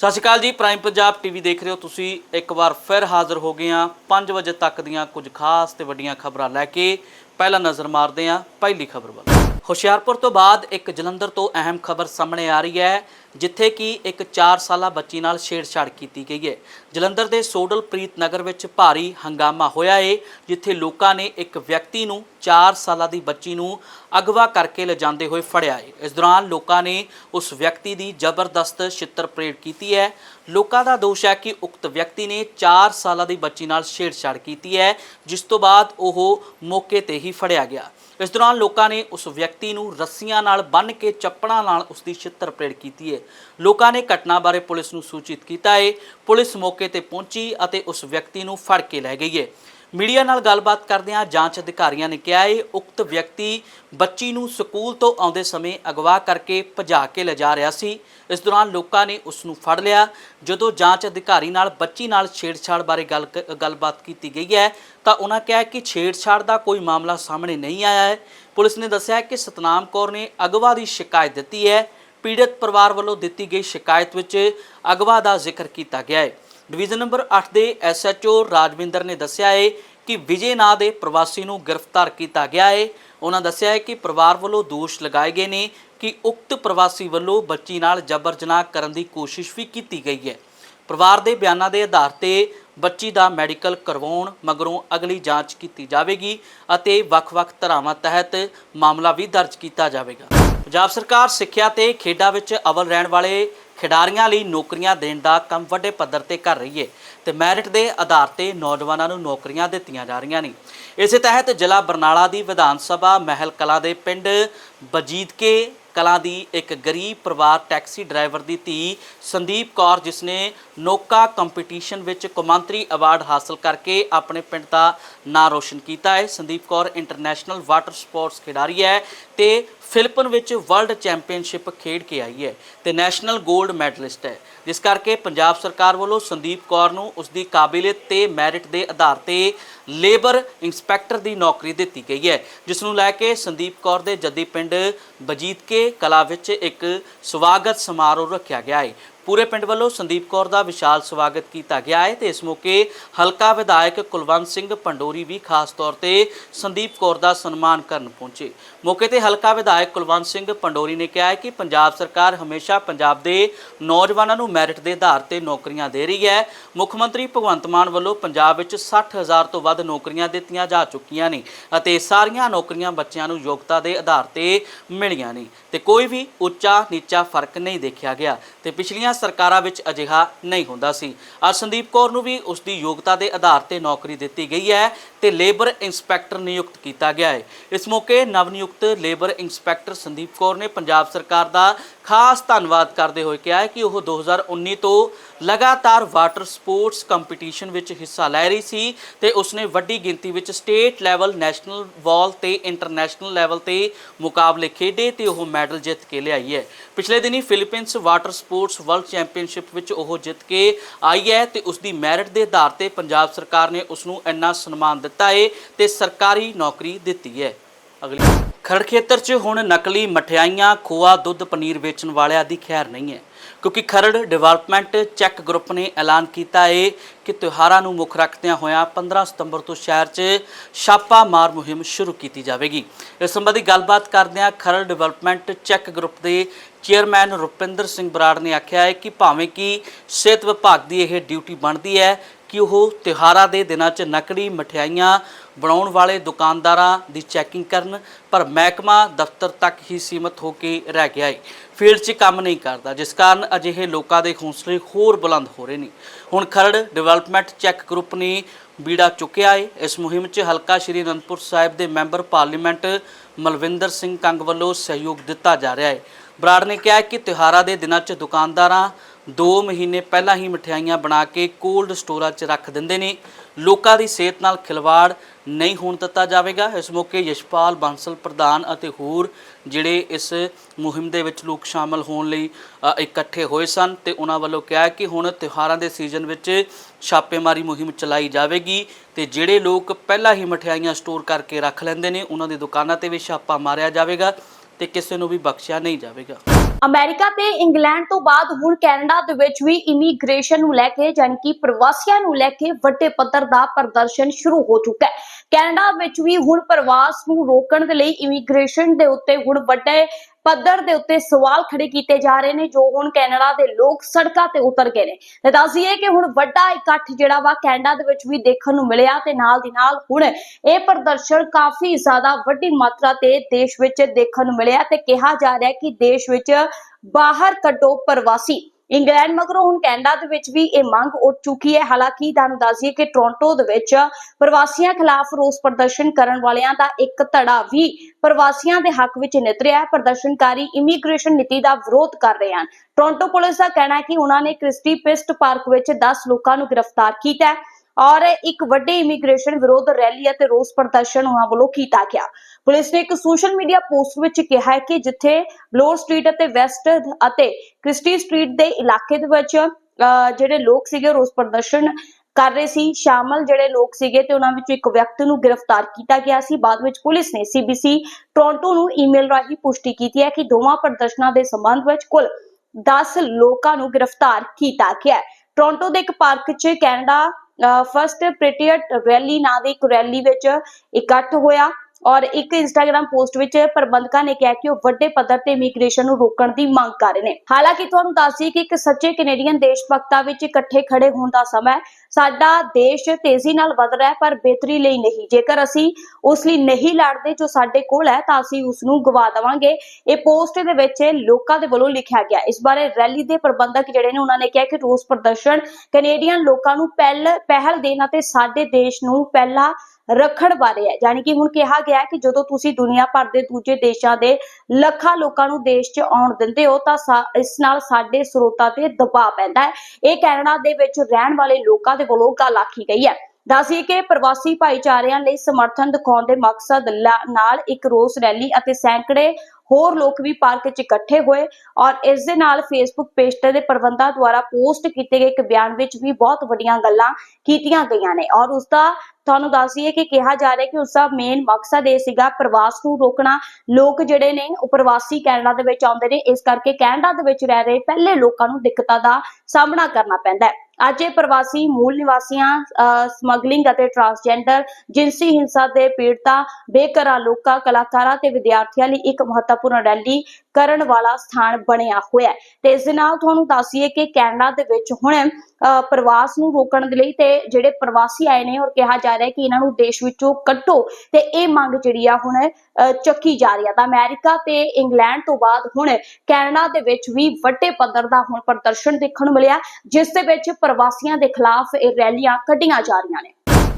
ਸਤਿ ਸ਼੍ਰੀ ਅਕਾਲ ਜੀ prime Punjab TV ਦੇਖ ਰਹੇ ਹੋ ਤੁਸੀਂ। ਇੱਕ ਵਾਰ ਫਿਰ ਹਾਜ਼ਰ ਹੋ ਗਏ ਆ 5 ਵਜੇ ਤੱਕ ਦੀਆਂ ਕੁਝ ਖਾਸ ਤੇ ਵੱਡੀਆਂ ਖਬਰਾਂ ਲੈ ਕੇ। ਪਹਿਲਾਂ ਨਜ਼ਰ ਮਾਰਦੇ ਆ ਪਹਿਲੀ ਖਬਰ ਵੱਲ। ਹੁਸ਼ਿਆਰਪੁਰ ਤੋਂ ਬਾਅਦ ਇੱਕ ਜਲੰਧਰ ਤੋਂ ਅਹਿਮ ਖਬਰ ਸਾਹਮਣੇ ਆ ਰਹੀ ਹੈ, ਜਿੱਥੇ ਕਿ ਇੱਕ 4 ਸਾਲਾ ਬੱਚੀ ਨਾਲ ਛੇੜਛਾੜ ਕੀਤੀ ਗਈ ਹੈ। ਜਲੰਧਰ ਦੇ ਸੋਡਲਪ੍ਰੀਤ ਨਗਰ ਵਿੱਚ ਭਾਰੀ ਹੰਗਾਮਾ ਹੋਇਆ ਏ, ਜਿੱਥੇ ਲੋਕਾਂ ਨੇ ਇੱਕ ਵਿਅਕਤੀ ਨੂੰ 4 ਸਾਲਾਂ ਦੀ ਬੱਚੀ ਨੂੰ ਅਗਵਾ ਕਰਕੇ ਲਿਜਾਂਦੇ ਹੋਏ ਫੜਿਆ ਏ। ਇਸ ਦੌਰਾਨ ਲੋਕਾਂ ਨੇ ਉਸ ਵਿਅਕਤੀ ਦੀ ਜ਼ਬਰਦਸਤ ਛਿੱਤਰ ਪ੍ਰੇਡ ਕੀਤੀ ਹੈ। ਲੋਕਾਂ ਦਾ ਦੋਸ਼ ਹੈ ਕਿ ਉਕਤ ਵਿਅਕਤੀ ਨੇ 4 ਸਾਲਾਂ ਦੀ ਬੱਚੀ ਨਾਲ ਛੇੜਛਾੜ ਕੀਤੀ ਹੈ, ਜਿਸ ਤੋਂ ਬਾਅਦ ਉਹ ਮੌਕੇ ਤੇ ਹੀ ਫੜਿਆ ਗਿਆ। ਇਸ ਦੌਰਾਨ ਲੋਕਾਂ ਨੇ ਉਸ ਵਿਅਕਤੀ ਨੂੰ ਰੱਸੀਆਂ ਨਾਲ ਬੰਨ੍ਹ ਕੇ ਚੱਪੜਾਂ ਨਾਲ ਉਸ ਦੀ ਛਿੱਤਰ ਪਰੇਡ ਕੀਤੀ ਹੈ ਲੋਕਾਂ ਨੇ ਘਟਨਾ ਬਾਰੇ ਪੁਲਿਸ ਨੂੰ ਸੂਚਿਤ ਕੀਤਾ ਹੈ ਪੁਲਿਸ ਮੌਕੇ ਤੇ ਪਹੁੰਚੀ ਅਤੇ ਉਸ ਵਿਅਕਤੀ ਨੂੰ ਫੜ ਕੇ ਲੈ ਗਈ ਹੈ ਮੀਡੀਆ ਨਾਲ ਗੱਲਬਾਤ ਕਰਦਿਆਂ ਜਾਂਚ ਅਧਿਕਾਰੀਆਂ ਨੇ ਕਿਹਾ ਹੈ ਉਕਤ ਵਿਅਕਤੀ ਬੱਚੀ ਨੂੰ ਸਕੂਲ ਤੋਂ ਆਉਂਦੇ ਸਮੇਂ ਅਗਵਾ ਕਰਕੇ ਭਜਾ ਕੇ ਲਿਜਾ ਰਿਹਾ ਸੀ। ਇਸ ਦੌਰਾਨ ਲੋਕਾਂ ਨੇ ਉਸ ਨੂੰ ਫੜ ਲਿਆ। ਜਦੋਂ ਜਾਂਚ ਅਧਿਕਾਰੀ ਨਾਲ ਬੱਚੀ ਨਾਲ ਛੇੜਛਾੜ ਬਾਰੇ ਗੱਲ ਕ- ਗੱਲਬਾਤ ਕੀਤੀ ਗਈ ਹੈ, ਤਾਂ ਉਹਨਾਂ ਕਿਹਾ ਕਿ ਛੇੜਛਾੜ ਦਾ ਕੋਈ ਮਾਮਲਾ ਸਾਹਮਣੇ ਨਹੀਂ ਆਇਆ ਹੈ। ਪੁਲਿਸ ਨੇ ਦੱਸਿਆ ਕਿ ਸਤਨਾਮ ਕੌਰ ਨੇ ਅਗਵਾ ਦੀ ਸ਼ਿਕਾਇਤ ਦਿੱਤੀ ਹੈ। ਪੀੜਤ ਪਰਿਵਾਰ ਵੱਲੋਂ ਦਿੱਤੀ ਗਈ ਸ਼ਿਕਾਇਤ ਵਿੱਚ ਅਗਵਾ ਦਾ ਜ਼ਿਕਰ ਕੀਤਾ ਗਿਆ ਹੈ। ਡਿਵੀਜ਼ਨ ਨੰਬਰ 8 ਦੇ ਐਸਐਚਓ ਰਾਜਵਿੰਦਰ ਨੇ ਦੱਸਿਆ ਹੈ ਕਿ ਵਿਜੇ ਨਾਂ ਦੇ ਪ੍ਰਵਾਸੀ ਨੂੰ ਗ੍ਰਿਫਤਾਰ ਕੀਤਾ ਗਿਆ ਹੈ ਉਹਨਾਂ ਦੱਸਿਆ ਹੈ ਕਿ ਪਰਿਵਾਰ ਵੱਲੋਂ ਦੋਸ਼ ਲਗਾਏ ਗਏ ਨੇ ਕਿ ਉਕਤ ਪ੍ਰਵਾਸੀ ਵੱਲੋਂ ਬੱਚੀ ਨਾਲ ਜਬਰ ਜਨਾਹ ਕਰਨ ਦੀ ਕੋਸ਼ਿਸ਼ ਵੀ ਕੀਤੀ ਗਈ ਹੈ। ਪਰਿਵਾਰ ਦੇ ਬਿਆਨਾਂ ਦੇ ਆਧਾਰ ਤੇ ਬੱਚੀ ਦਾ ਮੈਡੀਕਲ ਕਰਵਾਉਣ ਮਗਰੋਂ ਅਗਲੀ ਜਾਂਚ ਕੀਤੀ ਜਾਵੇਗੀ ਅਤੇ ਵੱਖ-ਵੱਖ ਧਾਰਾਵਾਂ ਤਹਿਤ ਮਾਮਲਾ ਵੀ ਦਰਜ ਕੀਤਾ ਜਾਵੇਗਾ। ਪੰਜਾਬ ਸਰਕਾਰ ਸਿੱਖਿਆ ਤੇ ਖੇਡਾਂ ਵਿੱਚ ਅਵਲ ਰਹਿਣ ਵਾਲੇ ਖਿਡਾਰੀਆਂ ਲਈ ਨੌਕਰੀਆਂ ਦੇਣ ਦਾ ਕੰਮ ਵੱਡੇ ਪੱਧਰ ਤੇ ਕਰ ਰਹੀ ਹੈ ਤੇ ਮੈਰਿਟ ਦੇ ਆਧਾਰ ਤੇ ਨੌਜਵਾਨਾਂ ਨੂੰ ਨੌਕਰੀਆਂ ਦਿੱਤੀਆਂ ਜਾ ਰਹੀਆਂ ਨੇ। ਇਸੇ ਤਹਿਤ ਜ਼ਿਲ੍ਹਾ ਬਰਨਾਲਾ ਦੀ ਵਿਧਾਨ ਸਭਾ ਮਹਿਲ ਕਲਾਂ ਦੇ ਪਿੰਡ ਬਜੀਦਕੇ ਕਲਾਂ ਦੀ ਇੱਕ ਗਰੀਬ ਪਰਿਵਾਰ ਟੈਕਸੀ ਡਰਾਈਵਰ ਦੀ ਧੀ ਸੰਦੀਪ ਕੌਰ, ਜਿਸ ਨੇ ਨੋਕਾ ਕੰਪੀਟੀਸ਼ਨ ਵਿੱਚ ਕੌਮਾਂਤਰੀ ਅਵਾਰਡ ਹਾਸਲ ਕਰਕੇ ਆਪਣੇ ਪਿੰਡ ਦਾ ਨਾਂ ਰੋਸ਼ਨ ਕੀਤਾ ਹੈ। Sandeep Kaur international water sports ਖਿਡਾਰੀ ਹੈ ਤੇ ਫਿਲਪਨ ਵਿੱਚ ਵਰਲਡ ਚੈਂਪੀਅਨਸ਼ਿਪ ਖੇਡ ਕੇ ਆਈ ਹੈ ਤੇ ਨੈਸ਼ਨਲ 골ਡ ਮੈਡਲਿਸਟ ਹੈ। ਜਿਸ ਕਰਕੇ ਪੰਜਾਬ ਸਰਕਾਰ ਵੱਲੋਂ ਸੰਦੀਪ ਕੌਰ ਨੂੰ ਉਸ ਦੀ ਕਾਬਲੀਅਤ ਤੇ ਮੈਰਿਟ ਦੇ ਆਧਾਰ ਤੇ ਲੇਬਰ ਇੰਸਪੈਕਟਰ ਦੀ ਨੌਕਰੀ ਦਿੱਤੀ ਗਈ ਹੈ, ਜਿਸ ਨੂੰ ਲੈ ਕੇ ਸੰਦੀਪ ਕੌਰ ਦੇ ਜੱਦੀ ਪਿੰਡ ਬਜੀਤਕੇ ਕਲਾ ਵਿੱਚ ਇੱਕ ਸਵਾਗਤ ਸਮਾਰੋਹ ਰੱਖਿਆ ਗਿਆ ਹੈ। ਪੂਰੇ ਪਿੰਡ ਵੱਲੋਂ ਸੰਦੀਪ ਕੌਰ ਦਾ ਵਿਸ਼ਾਲ ਸਵਾਗਤ ਕੀਤਾ ਗਿਆ ਹੈ ਤੇ ਇਸ ਮੌਕੇ ਹਲਕਾ ਵਿਧਾਇਕ ਕੁਲਵੰਤ ਸਿੰਘ ਪੰਡੋਰੀ ਵੀ ਖਾਸ ਤੌਰ ਤੇ ਸੰਦੀਪ ਕੌਰ ਦਾ ਸਨਮਾਨ ਕਰਨ ਪਹੁੰਚੇ। ਮੌਕੇ ਤੇ ਹਲਕਾ ਵਿਧਾਇਕ ਕੁਲਵੰਤ ਸਿੰਘ ਪੰਡੋਰੀ ਨੇ ਕਿਹਾ ਹੈ ਕਿ ਪੰਜਾਬ ਸਰਕਾਰ ਹਮੇਸ਼ਾ ਪੰਜਾਬ ਦੇ ਨੌਜਵਾਨਾਂ ਨੂੰ ਮੈਰਿਟ ਦੇ ਆਧਾਰ ਤੇ ਨੌਕਰੀਆਂ ਦੇ ਰਹੀ ਹੈ। ਮੁੱਖ ਮੰਤਰੀ ਭਗਵੰਤ ਮਾਨ ਵੱਲੋਂ ਪੰਜਾਬ ਵਿੱਚ 60000 ਤੋਂ ਵੱਧ ਨੌਕਰੀਆਂ ਦਿੱਤੀਆਂ ਜਾ ਚੁੱਕੀਆਂ ਨੇ ਅਤੇ ਸਾਰੀਆਂ ਨੌਕਰੀਆਂ ਬੱਚਿਆਂ ਨੂੰ ਯੋਗਤਾ ਦੇ ਆਧਾਰ ਤੇ ਮਿਲੀਆਂ ਨੇ ਤੇ ਕੋਈ ਵੀ ਉੱਚਾ ਨੀਚਾ ਫ਼ਰਕ ਨਹੀਂ ਦੇਖਿਆ ਗਿਆ। ਤੇ ਪਿਛਲੀਆਂ ਸਰਕਾਰਾਂ ਵਿੱਚ ਅਜਿਹਾ ਨਹੀਂ ਹੁੰਦਾ ਸੀ। ਅੱਜ ਸੰਦੀਪ ਕੌਰ ਨੂੰ ਵੀ ਉਸ ਦੀ ਯੋਗਤਾ ਦੇ ਆਧਾਰ ਤੇ ਨੌਕਰੀ ਦਿੱਤੀ ਗਈ ਹੈ ਤੇ ਲੇਬਰ ਇੰਸਪੈਕਟਰ ਨਿਯੁਕਤ ਕੀਤਾ ਗਿਆ ਹੈ। ਇਸ ਮੌਕੇ ਨਵ ਨਿਯੁਕਤ ਲੇਬਰ ਇੰਸਪੈਕਟਰ ਸੰਦੀਪ ਕੌਰ ਨੇ ਪੰਜਾਬ ਸਰਕਾਰ ਦਾ ਖਾਸ ਧੰਨਵਾਦ ਕਰਦੇ ਹੋਏ ਕਿਹਾ ਹੈ ਕਿ ਉਹ 2019 ਤੋਂ ਲਗਾਤਾਰ ਵਾਟਰ ਸਪੋਰਟਸ ਕੰਪੀਟੀਸ਼ਨ ਵਿੱਚ ਹਿੱਸਾ ਲੈ ਰਹੀ ਸੀ ਤੇ ਉਸਨੇ ਵੱਡੀ ਗਿਣਤੀ ਵਿੱਚ ਸਟੇਟ ਲੈਵਲ, ਨੈਸ਼ਨਲ ਵਾਲ ਤੇ ਇੰਟਰਨੈਸ਼ਨਲ ਲੈਵਲ ਤੇ ਮੁਕਾਬਲੇ ਖੇਡੇ ਤੇ ਉਹ ਮੈਡਲ ਜਿੱਤ ਕੇ ਲਿਆਈ ਹੈ। ਪਿਛਲੇ ਦਿਨੀ Philippines water sports world championship ਵਿੱਚ ਉਹ ਜਿੱਤ ਕੇ ਆਈ ਹੈ ਤੇ ਉਸ ਦੀ ਮੈਰਿਟ ਦੇ ਆਧਾਰ ਤੇ ਪੰਜਾਬ ਸਰਕਾਰ ਨੇ ਉਸ ਨੂੰ ਇੰਨਾ ਸਨਮਾਨ ਦਿੱਤਾ ਹੈ ਤੇ ਸਰਕਾਰੀ ਨੌਕਰੀ ਦਿੱਤੀ ਹੈ। ਅਗਲੀ ਖਰੜ ਖੇਤਰ 'ਚ ਹੁਣ ਨਕਲੀ ਮਠਿਆਈਆਂ, ਖੋਆ, ਦੁੱਧ, ਪਨੀਰ ਵੇਚਣ ਵਾਲਿਆਂ ਦੀ ਖੈਰ ਨਹੀਂ ਹੈ। ਕਿਉਂਕਿ ਖਰੜ ਡਿਵੈਲਪਮੈਂਟ ਚੈੱਕ ਗਰੁੱਪ ਨੇ ਐਲਾਨ ਕੀਤਾ ਹੈ ਕਿ ਤਿਉਹਾਰਾਂ ਨੂੰ ਮੁੱਖ ਰੱਖਦਿਆਂ ਹੋਇਆਂ 15 ਸਤੰਬਰ ਤੋਂ ਸ਼ਹਿਰ 'ਚ ਛਾਪਾ ਮਾਰ ਮੁਹਿੰਮ ਸ਼ੁਰੂ ਕੀਤੀ ਜਾਵੇਗੀ। ਇਸ ਸੰਬੰਧੀ ਗੱਲਬਾਤ ਕਰਦਿਆਂ ਖਰੜ ਡਿਵੈਲਪਮੈਂਟ ਚੈੱਕ ਗਰੁੱਪ ਦੇ ਚੇਅਰਮੈਨ ਰੁਪਿੰਦਰ ਸਿੰਘ ਬਰਾੜ ਨੇ ਆਖਿਆ ਹੈ ਕਿ ਭਾਵੇਂ ਕਿ ਸਿਹਤ ਵਿਭਾਗ ਦੀ ਇਹ ਡਿਊਟੀ ਬਣਦੀ ਹੈ ਕਿ ਉਹ ਤਿਉਹਾਰਾਂ ਦੇ ਦਿਨਾਂ 'ਚ ਨਕਲੀ ਮਠਿਆਈਆਂ ਬਣਾਉਣ ਵਾਲੇ ਦੁਕਾਨਦਾਰਾਂ ਦੀ ਚੈਕਿੰਗ ਕਰਨ, ਪਰ ਮਹਿਕਮਾ ਦਫ਼ਤਰ ਤੱਕ ਹੀ ਸੀਮਤ ਹੋ ਕੇ ਰਹਿ ਗਿਆ ਹੈ ਫੀਲਡ 'ਚ ਕੰਮ ਨਹੀਂ ਕਰਦਾ, ਜਿਸ ਕਾਰਨ ਅਜਿਹੇ ਲੋਕਾਂ ਦੇ ਹੌਸਲੇ ਹੋਰ ਬੁਲੰਦ ਹੋ ਰਹੇ ਨੇ। ਹੁਣ ਖਰੜ ਡਿਵੈਲਪਮੈਂਟ ਚੈੱਕ ਗਰੁੱਪ ਨੇ ਬੀੜਾ ਚੁੱਕਿਆ ਹੈ ਇਸ ਮੁਹਿੰਮ 'ਚ ਹਲਕਾ ਸ਼੍ਰੀ ਅਨੰਦਪੁਰ ਸਾਹਿਬ ਦੇ ਮੈਂਬਰ ਪਾਰਲੀਮੈਂਟ ਮਲਵਿੰਦਰ ਸਿੰਘ ਕੰਗ ਵੱਲੋਂ ਸਹਿਯੋਗ ਦਿੱਤਾ ਜਾ ਰਿਹਾ ਹੈ ਬਰਾੜ ਨੇ ਕਿਹਾ ਕਿ ਤਿਉਹਾਰਾਂ ਦੇ ਦਿਨਾਂ 'ਚ ਦੁਕਾਨਦਾਰਾਂ 2 ਮਹੀਨੇ ਪਹਿਲਾਂ ਹੀ ਮਠਿਆਈਆਂ ਬਣਾ ਕੇ ਕੋਲਡ ਸਟੋਰਾਂ 'ਚ ਰੱਖ ਦਿੰਦੇ ਨੇ। ਲੋਕਾਂ ਦੀ ਸਿਹਤ ਨਾਲ ਖਿਲਵਾੜ ਨਹੀਂ ਹੋਣ ਦਿੱਤਾ ਜਾਵੇਗਾ। ਇਸ ਮੌਕੇ ਯਸ਼ਪਾਲ ਬਾਂਸਲ ਪ੍ਰਧਾਨ ਅਤੇ ਹੋਰ ਜਿਹੜੇ ਇਸ ਮੁਹਿੰਮ ਦੇ ਵਿੱਚ ਲੋਕ ਸ਼ਾਮਲ ਹੋਣ ਲਈ ਇਕੱਠੇ ਹੋਏ ਸਨ ਤੇ ਉਹਨਾਂ ਵੱਲੋਂ ਕਿਹਾ ਕਿ ਹੁਣ ਤਿਉਹਾਰਾਂ ਦੇ ਸੀਜ਼ਨ ਵਿੱਚ ਛਾਪੇਮਾਰੀ ਮੁਹਿੰਮ ਚਲਾਈ ਜਾਵੇਗੀ ਤੇ ਜਿਹੜੇ ਲੋਕ ਪਹਿਲਾਂ ਹੀ ਮਠਿਆਈਆਂ ਸਟੋਰ ਕਰਕੇ ਰੱਖ ਲੈਂਦੇ ਨੇ, ਉਹਨਾਂ ਦੀ ਦੁਕਾਨਾਂ ਤੇ ਵੀ ਛਾਪਾ ਮਾਰਿਆ ਜਾਵੇਗਾ ਤੇ ਕਿਸੇ ਨੂੰ ਵੀ ਬਖਸ਼ਿਆ ਨਹੀਂ ਜਾਵੇਗਾ। ਅਮਰੀਕਾ ਤੇ ਇੰਗਲੈਂਡ ਤੋਂ ਬਾਅਦ ਹੁਣ ਕੈਨੇਡਾ ਦੇ ਵਿੱਚ ਵੀ ਇਮੀਗ੍ਰੇਸ਼ਨ ਨੂੰ ਲੈ ਕੇ ਯਾਨੀ ਕਿ ਪ੍ਰਵਾਸੀਆਂ ਨੂੰ ਲੈ ਕੇ ਵੱਡੇ ਪੱਧਰ ਦਾ ਪ੍ਰਦਰਸ਼ਨ ਸ਼ੁਰੂ ਹੋ ਚੁੱਕਾ ਹੈ। ਕੈਨੇਡਾ ਵਿੱਚ ਵੀ ਹੁਣ ਪ੍ਰਵਾਸ ਨੂੰ ਰੋਕਣ ਦੇ ਲਈ ਇਮੀਗ੍ਰੇਸ਼ਨ ਦੇ ਉੱਤੇ ਹੁਣ ਵੱਡੇ ਪੱਧਰ ਦੇ ਉੱਤੇ ਸਵਾਲ ਖੜੇ ਕੀਤੇ ਜਾ ਰਹੇ ਨੇ, ਜੋ ਹੁਣ ਕੈਨੇਡਾ ਦੇ ਲੋਕ ਸੜਕਾਂ ਤੇ ਉਤਰ ਗਏ ਨੇ। ਤੇ ਦੱਸੀਏ ਕਿ ਹੁਣ ਵੱਡਾ ਇਕੱਠ ਜਿਹੜਾ ਵਾ ਕੈਨੇਡਾ ਦੇ ਵਿੱਚ ਵੀ ਦੇਖਣ ਨੂੰ ਮਿਲਿਆ ਤੇ ਨਾਲ ਦੀ ਨਾਲ ਹੁਣ ਇਹ ਪ੍ਰਦਰਸ਼ਨ ਕਾਫੀ ਜ਼ਿਆਦਾ ਵੱਡੀ ਮਾਤਰਾ ਤੇ ਦੇਸ਼ ਵਿੱਚ ਦੇਖਣ ਨੂੰ ਮਿਲਿਆ ਤੇ ਕਿਹਾ ਜਾ ਰਿਹਾ ਕਿ ਦੇਸ਼ ਵਿੱਚ ਬਾਹਰ ਕੱਢੋ ਪ੍ਰਵਾਸੀ। ਇੰਗਲੈਂਡ ਮਗਰੋਂ ਹੁਣ ਕੈਨੇਡਾ ਦੇ ਵਿੱਚ ਵੀ ਇਹ ਮੰਗ ਉੱਠ ਚੁੱਕੀ ਹੈ। ਹਾਲਾਂਕਿ ਤੁਹਾਨੂੰ ਦੱਸੀਏ ਕਿ ਟੋਰਾਂਟੋ ਦੇ ਵਿੱਚ ਪ੍ਰਵਾਸੀਆਂ ਖਿਲਾਫ ਰੋਸ ਪ੍ਰਦਰਸ਼ਨ ਕਰਨ ਵਾਲਿਆਂ ਦਾ ਇੱਕ ਧੜਾ ਵੀ ਪ੍ਰਵਾਸੀਆਂ ਦੇ ਹੱਕ ਵਿੱਚ ਨਿਤਰਿਆ ਪ੍ਰਦਰਸ਼ਨਕਾਰੀ ਇਮੀਗ੍ਰੇਸ਼ਨ ਨੀਤੀ ਦਾ ਵਿਰੋਧ ਕਰ ਰਹੇ ਹਨ। ਟੋਰਾਂਟੋ ਪੁਲਿਸ ਦਾ ਕਹਿਣਾ ਹੈ ਕਿ ਉਹਨਾਂ ਨੇ ਕ੍ਰਿਸਟੀ ਪਿਸਟ ਪਾਰਕ ਵਿੱਚ 10 ਲੋਕਾਂ ਨੂੰ ਗ੍ਰਿਫਤਾਰ ਕੀਤਾ ਹੈ। ਔਰ ਇੱਕ ਵੱਡੇ ਇਮੀਗ੍ਰੇਸ਼ਨ ਵਿਰੋਧ ਰੈਲੀ ਅਤੇ ਰੋਸ ਪ੍ਰਦਰਸ਼ਨ ਉਹਨਾਂ ਵੱਲੋਂ ਕੀਤਾ ਗਿਆ। ਪੁਲਿਸ ਨੇ ਇੱਕ ਸੋਸ਼ਲ ਮੀਡੀਆ ਪੋਸਟ ਵਿੱਚ ਕਿਹਾ ਹੈ ਕਿ ਜਿੱਥੇ ਬਲੋਰ ਸਟਰੀਟ ਅਤੇ ਵੈਸਟ ਅਤੇ ਕ੍ਰਿਸਟੀ ਸਟਰੀਟ ਦੇ ਇਲਾਕੇ ਦੇ ਵਿੱਚ ਜਿਹੜੇ ਲੋਕ ਸੀਗੇ, ਰੋਸ ਪ੍ਰਦਰਸ਼ਨ ਕਰ ਰਹੇ ਸੀ। ਸ਼ਾਮਲ ਜਿਹੜੇ ਲੋਕ ਸੀਗੇ ਤੇ ਉਹਨਾਂ ਵਿੱਚੋਂ ਇੱਕ ਵਿਅਕਤੀ ਨੂੰ ਗ੍ਰਿਫਤਾਰ ਕੀਤਾ ਗਿਆ ਸੀ। ਬਾਅਦ ਵਿੱਚ ਪੁਲਿਸ ਨੇ ਸੀਬੀਸੀ ਟੋਰਾਂਟੋ ਨੂੰ ਈਮੇਲ ਰਾਹੀਂ ਪੁਸ਼ਟੀ ਕੀਤੀ ਹੈ ਕਿ ਦੋਵਾਂ ਪ੍ਰਦਰਸ਼ਨਾਂ ਦੇ ਸੰਬੰਧ ਵਿੱਚ ਕੁੱਲ 10 ਲੋਕਾਂ ਨੂੰ ਗ੍ਰਿਫਤਾਰ ਕੀਤਾ ਗਿਆ ਹੈ। ਟੋਰਾਂਟੋ ਦੇ ਇੱਕ ਪਾਰਕ 'ਚ ਕੈਨੇਡਾ ਫਸਟ ਪ੍ਰਿਟੀਅਟ ਰੈਲੀ ਨਾਂ ਦੀ ਇੱਕ ਰੈਲੀ ਵਿੱਚ ਇਕੱਠ ਹੋਇਆ। ਔਰ ਇੱਕ ਇੰਸਟਾਗ੍ਰam ਪੋਸਟ ਵਿੱਚ ਪ੍ਰਬੰਧਕਾਂ ਨੇ ਕਿਹਾ ਕਿ ਉਹ ਵੱਡੇ ਪੱਧਰ ਤੇ ਇਮੀਗ੍ਰੇਸ਼ਨ ਨੂੰ ਰੋਕਣ ਦੀ ਮੰਗ ਕਰ ਰਹੇ ਨੇ। ਹਾਲਾਂਕਿ ਤੁਹਾਨੂੰ ਦੱਸ ਕਿ ਇੱਕ ਸੱਚੇ ਕੈਨੇਡੀਅਨ ਦੇਸ਼ ਭਗਤਾਂ ਵਿੱਚ ਇਕੱਠੇ ਖੜੇ ਹੋਣ ਦਾ ਸਮਾਂ ਸਾਡਾ ਦੇਸ਼ ਤੇਜ਼ੀ ਨਾਲ ਵਧ ਰਿਹਾ ਹੈ, ਪਰ ਬਿਹਤਰੀ ਲਈ ਨਹੀਂ। ਜੇਕਰ ਅਸੀਂ ਉਸ ਲਈ ਨਹੀਂ ਲੜਦੇ ਜੋ ਸਾਡੇ ਕੋਲ ਹੈ, ਤਾਂ ਅਸੀਂ ਉਸ ਨੂੰ ਗਵਾ ਦੇਵਾਂਗੇ। ਇਹ ਪੋਸਟ ਦੇ ਵਿੱਚ ਲੋਕਾਂ ਦੇ ਵੱਲੋਂ ਲਿਖਿਆ ਗਿਆ। ਇਸ ਬਾਰੇ ਰੈਲੀ ਦੇ ਪ੍ਰਬੰਧਕ ਜਿਹੜੇ ਨੇ, ਉਹਨਾਂ ਨੇ ਕਿਹਾ ਕਿ ਰੋਸ ਪ੍ਰਦਰਸ਼ਨ ਕੈਨੇਡੀਅਨ ਲੋਕਾਂ ਨੂੰ ਪਹਿਲ ਪਹਿਲ ਦੇਣ ਅਤੇ ਸਾਡੇ ਦੇਸ਼ ਨੂੰ ਪਹਿਲਾ ਰੱਖਣ ਬਾਰੇ ਹੈ ਯਾਨੀ ਕਿ ਹੁਣ ਕਿਹਾ ਗਿਆ ਕਿ ਜਦੋਂ ਤੁਸੀਂ ਦੁਨੀਆ ਭਰ ਦੇ ਦੂਜੇ ਦੇਸ਼ਾਂ ਦੇ ਲੱਖਾਂ ਲੋਕਾਂ ਨੂੰ ਦੇਸ਼ 'ਚ ਆਉਣ ਦਿੰਦੇ ਹੋ, ਤਾਂ ਸਾ- ਇਸ ਨਾਲ ਸਾਡੇ ਸਰੋਤਾਂ ਤੇ ਦਬਾਅ ਪੈਂਦਾ ਹੈ। ਇਹ ਕੈਨੇਡਾ ਦੇ ਵਿੱਚ ਰਹਿਣ ਵਾਲੇ ਲੋਕਾਂ ਦੇ ਵੱਲੋਂ ਗੱਲ ਆਖੀ ਗਈ ਹੈ। ਦੱਸੀਏ ਕਿ ਪ੍ਰਵਾਸੀ ਭਾਈਚਾਰਿਆਂ ਲਈ ਸਮਰਥਨ ਦਿਖਾਉਣ ਦੇ ਮਕਸਦ ਲਾ- ਨਾਲ ਇੱਕ ਰੋਸ ਰੈਲੀ ਅਤੇ ਸੈਂਕੜੇ ਹੋਰ ਲੋਕ ਵੀ ਪਾਰਕ 'ਚ ਇਕੱਠੇ ਹੋਏ ਔਰ ਇਸ ਦੇ ਨਾਲ ਫੇਸਬੁੱਕ ਪੇਜ ਤੇ ਦੇ ਪ੍ਰਬੰਧਕਾਂ ਦੁਆਰਾ ਪੋਸਟ ਕੀਤੇ ਗਏ ਇੱਕ ਬਿਆਨ ਵਿੱਚ ਵੀ ਬਹੁਤ ਵੱਡੀਆਂ ਗੱਲਾਂ ਕੀਤੀਆਂ ਗਈਆਂ ਨੇ ਔਰ ਉਸ ਦਾ ਤੁਹਾਨੂੰ ਦੱਸ ਦਈਏ ਕਿ ਕਿਹਾ ਜਾ ਰਿਹਾ ਕਿ ਉਸ ਦਾ ਮੇਨ ਮਕਸਦ ਇਹ ਸੀਗਾ ਪ੍ਰਵਾਸ ਨੂੰ ਰੋਕਣਾ। ਲੋਕ ਜਿਹੜੇ ਨੇ ਉਹ ਪ੍ਰਵਾਸੀ ਕੈਨੇਡਾ ਦੇ ਵਿੱਚ ਆਉਂਦੇ ਨੇ, ਇਸ ਕਰਕੇ ਕੈਨੇਡਾ ਦੇ ਵਿੱਚ ਰਹਿ ਰਹੇ ਪਹਿਲੇ ਲੋਕਾਂ ਨੂੰ ਦਿੱਕਤਾਂ ਦਾ ਸਾਹਮਣਾ ਕਰਨਾ ਪੈਂਦਾ ਹੈ। ਅੱਜ ਇਹ ਪ੍ਰਵਾਸੀ ਮੂਲ ਨਿਵਾਸੀਆਂ ਸਮਗਲਿੰਗ ਅਤੇ ਟਰਾਂਸਜੈਂਡਰ ਜਿਨਸੀ ਹਿੰਸਾ ਦੇ ਪੀੜਤਾਂ ਬੇਘਰਾਂ ਲੋਕਾਂ ਕਲਾਕਾਰਾਂ ਤੇ ਵਿਦਿਆਰਥੀਆਂ ਲਈ ਇੱਕ ਮਹੱਤਵਪੂਰਨ ਰੈਲੀ ਕਰਨ ਵਾਲਾ ਸਥਾਨ ਬਣਿਆ ਹੋਇਆ ਹੈ। ਤੇ ਇਸ ਦੇ ਨਾਲ ਤੁਹਾਨੂੰ ਦੱਸੀਏ ਕਿ ਕੈਨੇਡਾ ਦੇ ਵਿੱਚ ਹੁਣ ਪ੍ਰਵਾਸ ਨੂੰ ਰੋਕਣ ਦੇ ਲਈ ਤੇ ਜਿਹੜੇ ਪ੍ਰਵਾਸੀ ਆਏ ਨੇ ਔਰ ਕਿਹਾ ਜਾ ਰਿਹਾ ਹੈ ਕਿ ਇਹਨਾਂ ਨੂੰ ਦੇਸ਼ ਵਿੱਚੋਂ ਕੱਢੋ ਤੇ ਇਹ ਮੰਗ ਜਿਹੜੀ ਆ ਹੁਣ ਅਹ, ਚੱਕੀ ਜਾ ਰਹੀ ਆ। ਤਾਂ ਅਮਰੀਕਾ ਤੇ ਇੰਗਲੈਂਡ ਤੋਂ ਬਾਅਦ ਹੁਣ ਕੈਨੇਡਾ ਦੇ ਵਿੱਚ ਵੀ ਵੱਡੇ ਪੱਧਰ ਦਾ ਹੁਣ ਪ੍ਰਦਰਸ਼ਨ ਦੇਖਣ ਨੂੰ ਮਿਲਿਆ ਜਿਸ ਦੇ ਵਿੱਚ ਪ੍ਰਵਾਸੀਆਂ ਦੇ ਖਿਲਾਫ ਇਹ ਰੈਲੀਆਂ ਕੱਢੀਆਂ ਜਾ ਰਹੀਆਂ ਨੇ।